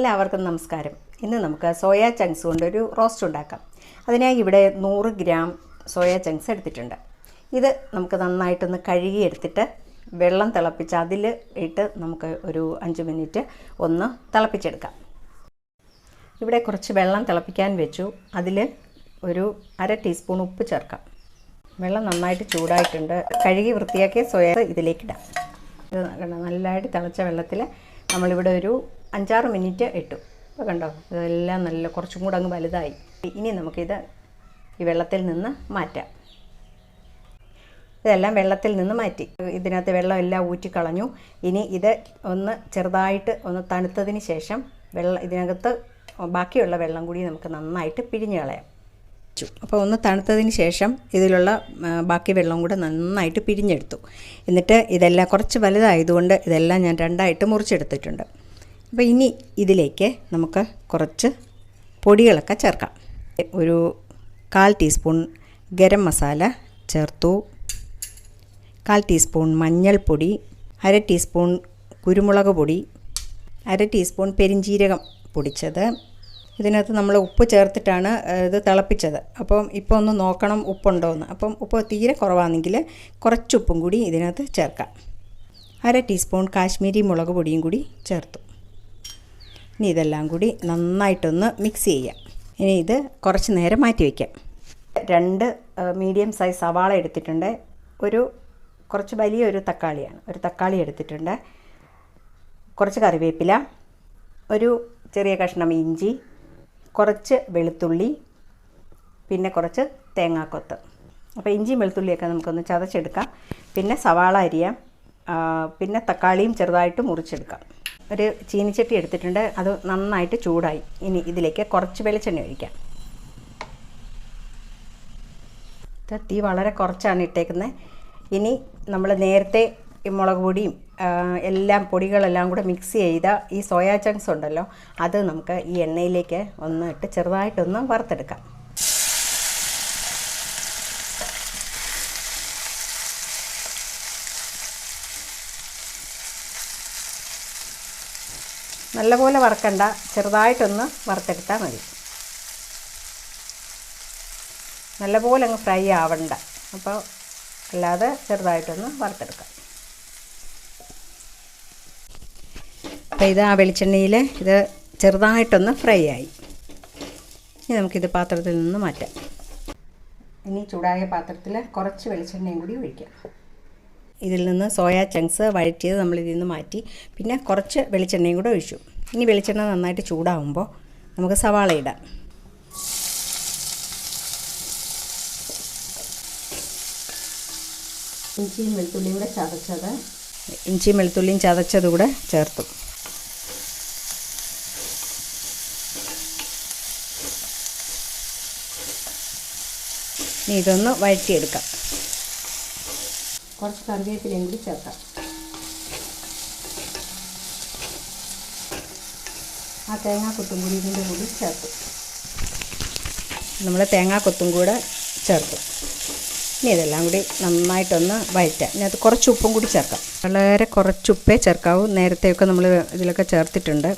എല്ലാവർക്കും നമസ്കാരം. ഇന്ന് നമുക്ക് സോയാ ചങ്ക്സ് കൊണ്ടൊരു റോസ്റ്റ് ഉണ്ടാക്കാം. അതിനായി ഇവിടെ നൂറ് ഗ്രാം സോയാ ചങ്ക്സ് എടുത്തിട്ടുണ്ട്. ഇത് നമുക്ക് നന്നായിട്ടൊന്ന് കഴുകി എടുത്തിട്ട് വെള്ളം തിളപ്പിച്ച് അതിൽ ഇട്ട് നമുക്ക് ഒരു അഞ്ച് മിനിറ്റ് ഒന്ന് തിളപ്പിച്ചെടുക്കാം. ഇവിടെ കുറച്ച് വെള്ളം തിളപ്പിക്കാൻ വെച്ചു. അതിൽ ഒരു അര ടീസ്പൂൺ ഉപ്പ് ചേർക്കാം. വെള്ളം നന്നായിട്ട് ചൂടായിട്ടുണ്ട്. കഴുകി വൃത്തിയാക്കിയ സോയ ഇതിലേക്കിടാം ഇത് കണ്ടോ? നല്ലതായിട്ട് തിളച്ച വെള്ളത്തിൽ നമ്മളിവിടെ ഒരു അഞ്ചാറ് മിനിറ്റ് ഇട്ടു. അപ്പോൾ കണ്ടോ? ഇതെല്ലാം നല്ല കുറച്ചും കൂടെ അങ്ങ് വലുതായി. ഇനി നമുക്കിത് ഈ വെള്ളത്തിൽ നിന്ന് മാറ്റാം. ഇതെല്ലാം വെള്ളത്തിൽ നിന്ന് മാറ്റി. ഇതിനകത്ത് വെള്ളം എല്ലാം ഊറ്റിക്കളഞ്ഞു ഇനി ഇത് ഒന്ന് ചെറുതായിട്ട് ഒന്ന് തണുത്തതിന് ശേഷം വെള്ളം ഇതിനകത്ത് ബാക്കിയുള്ള വെള്ളം കൂടി നമുക്ക് നന്നായിട്ട് പിഴിഞ്ഞ് കളയാം. അപ്പോൾ ഒന്ന് തണുത്തതിന് ശേഷം ഇതിലുള്ള ബാക്കി വെള്ളം കൂടെ നന്നായിട്ട് പിഴിഞ്ഞെടുത്തു. എന്നിട്ട് ഇതെല്ലാം കുറച്ച് വലുതായതുകൊണ്ട് ഇതെല്ലാം ഞാൻ രണ്ടായിട്ട് മുറിച്ചെടുത്തിട്ടുണ്ട്. അപ്പോൾ ഇനി ഇതിലേക്ക് നമുക്ക് കുറച്ച് പൊടികളൊക്കെ ചേർക്കാം. ഒരു കാൽ ടീസ്പൂൺ ഗരം മസാല ചേർത്തു. കാൽ ടീസ്പൂൺ മഞ്ഞൾപ്പൊടി അര ടീസ്പൂൺ കുരുമുളക് പൊടി അര ടീസ്പൂൺ പെരിഞ്ജീരകം പൊടിച്ചത്. ഇതിനകത്ത് നമ്മൾ ഉപ്പ് ചേർത്തിട്ടാണ് ഇത് തിളപ്പിച്ചത്. അപ്പം ഇപ്പോൾ ഒന്ന് നോക്കണം ഉപ്പുണ്ടോ എന്ന് അപ്പം ഉപ്പ് തീരെ കുറവാണെങ്കിൽ കുറച്ച് ഉപ്പും കൂടി ഇതിനകത്ത് ചേർക്കാം. അര ടീസ്പൂൺ കാശ്മീരി മുളക് പൊടിയും കൂടി ചേർത്തു. ഇനി ഇതെല്ലാം കൂടി നന്നായിട്ടൊന്ന് മിക്സ് ചെയ്യാം. ഇനി ഇത് കുറച്ച് നേരം മാറ്റി വയ്ക്കാം രണ്ട് മീഡിയം സൈസ് സവാള എടുത്തിട്ടുണ്ട്. ഒരു കുറച്ച് വലിയൊരു തക്കാളിയാണ്. ഒരു തക്കാളി എടുത്തിട്ടുണ്ട്. കുറച്ച് കറിവേപ്പില ഒരു ചെറിയ കഷ്ണം ഇഞ്ചി കുറച്ച് വെളുത്തുള്ളി പിന്നെ കുറച്ച് തേങ്ങാക്കൊത്ത്. അപ്പോൾ ഇഞ്ചിയും വെളുത്തുള്ളിയൊക്കെ നമുക്കൊന്ന് ചതച്ചെടുക്കാം. പിന്നെ സവാള അരിയാം. പിന്നെ തക്കാളിയും ചെറുതായിട്ട് മുറിച്ചെടുക്കാം. ഒരു ചീനിച്ചട്ടി എടുത്തിട്ടുണ്ട്. അത് നന്നായിട്ട് ചൂടായി. ഇനി ഇതിലേക്ക് കുറച്ച് വെളിച്ചെണ്ണ ഒഴിക്കാം. തീ വളരെ കുറച്ചാണ് ഇട്ടേക്കുന്നത്. ഇനി നമ്മൾ നേരത്തെ ഈ മുളക് പൊടിയും എല്ലാം പൊടികളെല്ലാം കൂടെ മിക്സ് ചെയ്ത ഈ സോയാ ചങ്ക്സ് ഉണ്ടല്ലോ അത് നമുക്ക് ഈ എണ്ണയിലേക്ക് ഒന്ന് ഇട്ട് ചെറുതായിട്ടൊന്ന് വറുത്തെടുക്കാം. നല്ലപോലെ വറക്കണ്ട. ചെറുതായിട്ടൊന്ന് വറുത്തെടുത്താൽ മതി. നല്ലപോലെ അങ്ങ് ഫ്രൈ ആവണ്ട. അപ്പോൾ അല്ലാതെ ചെറുതായിട്ടൊന്ന് വറുത്തെടുക്കാം. അപ്പോൾ ഇത് ആ വെളിച്ചെണ്ണയിൽ ഇത് ചെറുതായിട്ടൊന്ന് ഫ്രൈ ആയി. ഇനി നമുക്കിത് പാത്രത്തിൽ നിന്ന് മാറ്റാം. ഇനി ചൂടായ പാത്രത്തിൽ കുറച്ച് വെളിച്ചെണ്ണയും കൂടി ഒഴിക്കാം. ഇതിൽ നിന്ന് സോയ ചങ്ക്സ് വഴറ്റിയത് നമ്മൾ ഇതിൽ നിന്ന് മാറ്റി. പിന്നെ കുറച്ച് വെളിച്ചെണ്ണയും കൂടെ ഒഴിച്ചു. ഇനി വെളിച്ചെണ്ണ നന്നായിട്ട് ചൂടാവുമ്പോൾ നമുക്ക് സവാള ഇടാം. ഇഞ്ചിയും വെളുത്തുള്ളിയും കൂടെ ചതച്ചത്. ഇഞ്ചിയും വെളുത്തുള്ളിയും ചതച്ചത് കൂടെ ചേർത്തു. ഇനി ഇതൊന്ന് വഴറ്റിയെടുക്കാം. കുറച്ച് കറിവേപ്പിലയും കൂടി ചേർക്കാം. ആ തേങ്ങാക്കൊത്തും കൂടി ഇതിന്റെ കൂടി ചേർക്കും നമ്മൾ തേങ്ങാക്കൊത്തും കൂടെ ചേർക്കും ഇനി ഇതെല്ലാം കൂടി നന്നായിട്ടൊന്ന് വഴറ്റാം. അത് കുറച്ച് ഉപ്പും കൂടി ചേർക്കാം. വളരെ കുറച്ച് ഉപ്പേ ചേർക്കാവൂ. നേരത്തെയൊക്കെ നമ്മൾ ഇതിലൊക്കെ ചേർത്തിട്ടുണ്ട്.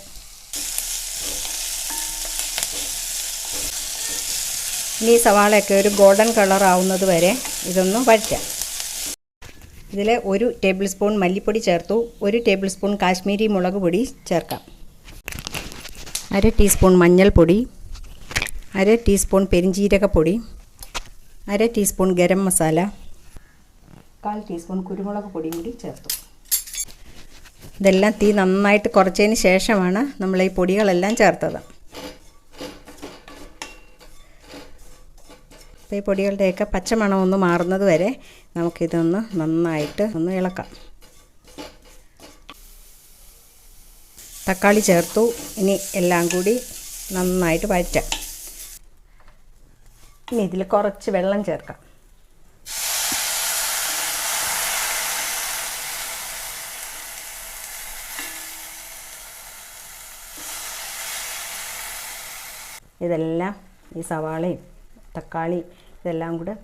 ഇനി സവാളയൊക്കെ ഒരു ഗോൾഡൻ കളർ ആവുന്നത് വരെ ഇതൊന്ന് വഴറ്റാം. ഇതിൽ ഒരു ടേബിൾ സ്പൂൺ മല്ലിപ്പൊടി ചേർത്തു ഒരു ടേബിൾ സ്പൂൺ കാശ്മീരി മുളക് പൊടി ചേർക്കാം. അര ടീസ്പൂൺ മഞ്ഞൾപ്പൊടി അര ടീസ്പൂൺ പെരിഞ്ജീരകപ്പൊടി അര ടീസ്പൂൺ ഗരം മസാല കാൽ ടീസ്പൂൺ കുരുമുളക് പൊടിയും കൂടി ചേർത്തു. ഇതെല്ലാം തീ നന്നായിട്ട് കുറച്ചതിന് ശേഷമാണ് നമ്മൾ ഈ പൊടികളെല്ലാം ചേർത്തത്. ഈ പൊടികളുടെയൊക്കെ പച്ചമണം ഒന്ന് മാറുന്നത് വരെ നമുക്കിതൊന്ന് നന്നായിട്ട് ഒന്ന് ഇളക്കാം. തക്കാളി ചേർത്തു. ഇനി എല്ലാം കൂടി നന്നായിട്ട് വഴറ്റാം. ഇനി ഇതിൽ കുറച്ച് വെള്ളം ചേർക്കാം. ഇതെല്ലാം ഈ സവാളയും തക്കാളി ഇതെല്ലാം കൂടെ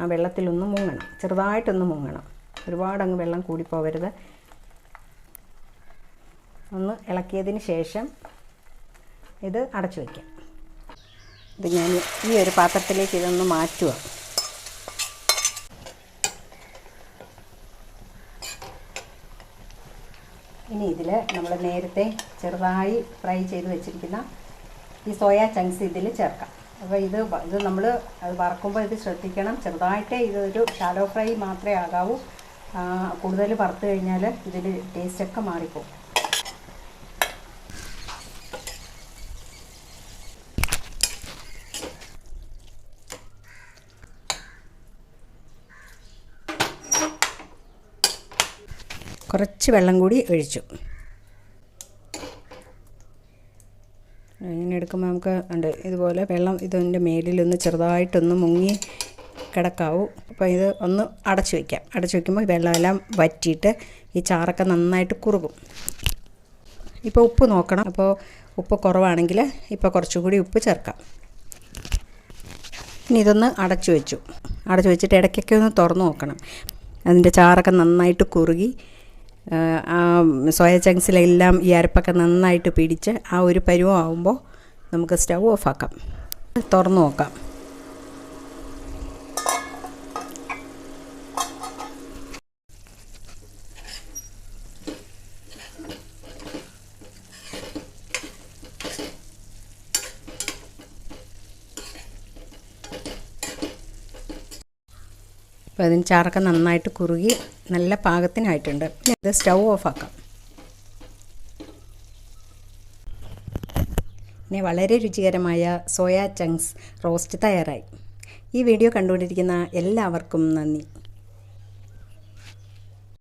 ആ വെള്ളത്തിലൊന്ന് മുങ്ങണം. ചെറുതായിട്ടൊന്ന് മുങ്ങണം. ഒരുപാടങ്ങ് വെള്ളം കൂടിപ്പോവരുത്. ഒന്ന് ഇളക്കിയതിന് ശേഷം ഇത് അടച്ചു വയ്ക്കാം ഇത് ഞാൻ ഈ ഒരു പാത്രത്തിലേക്ക് ഇതൊന്ന് മാറ്റുക ഇനി ഇതിൽ നമ്മൾ നേരത്തെ ചെറുതായി ഫ്രൈ ചെയ്ത് വെച്ചിരിക്കുന്ന ഈ സോയാ ചങ്ക്സ് ഇതിൽ ചേർക്കാം. അപ്പോൾ ഇത് ഇത് നമ്മൾ അത് വറക്കുമ്പോൾ ഇത് ശ്രദ്ധിക്കണം. ചെറുതായിട്ടേ ഇതൊരു ഷാലോ ഫ്രൈ മാത്രമേ ആകാവൂ. കൂടുതൽ വറുത്ത് കഴിഞ്ഞാൽ ഇതിൽ ടേസ്റ്റൊക്കെ മാറിപ്പോകും കുറച്ച് വെള്ളം കൂടി ഒഴിച്ചു. എടുക്കുമ്പോൾ നമുക്ക് ഉണ്ട്. ഇതുപോലെ വെള്ളം ഇതിന്റെ മേലിലൊന്ന് ചെറുതായിട്ടൊന്ന് മുങ്ങി കിടക്കാവൂ. അപ്പോൾ ഇത് ഒന്ന് അടച്ചു വയ്ക്കാം അടച്ചു വയ്ക്കുമ്പോൾ വെള്ളമെല്ലാം വറ്റിയിട്ട് ഈ ചാറൊക്കെ നന്നായിട്ട് കുറുകും. ഇപ്പോൾ ഉപ്പ് നോക്കണം. അപ്പോൾ ഉപ്പ് കുറവാണെങ്കിൽ ഇപ്പോൾ കുറച്ചുകൂടി ഉപ്പ് ചേർക്കാം. ഇനി ഇതൊന്ന് അടച്ചു വെച്ചു. അടച്ചു വെച്ചിട്ട് ഇടയ്ക്കൊക്കെ ഒന്ന് തുറന്നു നോക്കണം. അതിന്റെ ചാറൊക്കെ നന്നായിട്ട് കുറുകി സോയ ചങ്ക്സിലെല്ലാം ഈ അരപ്പൊക്കെ നന്നായിട്ട് പിടിച്ച് ആ ഒരു പരുവം ആകുമ്പോൾ നമുക്ക് സ്റ്റൗ ഓഫാക്കാം. തുറന്നു നോക്കാം. അപ്പോൾ അതിന് ചാറൊക്കെ നന്നായിട്ട് കുറുകി നല്ല പാകത്തിനായിട്ടുണ്ട്. ഇത് സ്റ്റൗ ഓഫാക്കാം. ഇനി വളരെ രുചികരമായ സോയാ ചങ്ക്സ് റോസ്റ്റ് തയ്യാറായി. ഈ വീഡിയോ കണ്ടുകൊണ്ടിരിക്കുന്ന എല്ലാവർക്കും നന്ദി.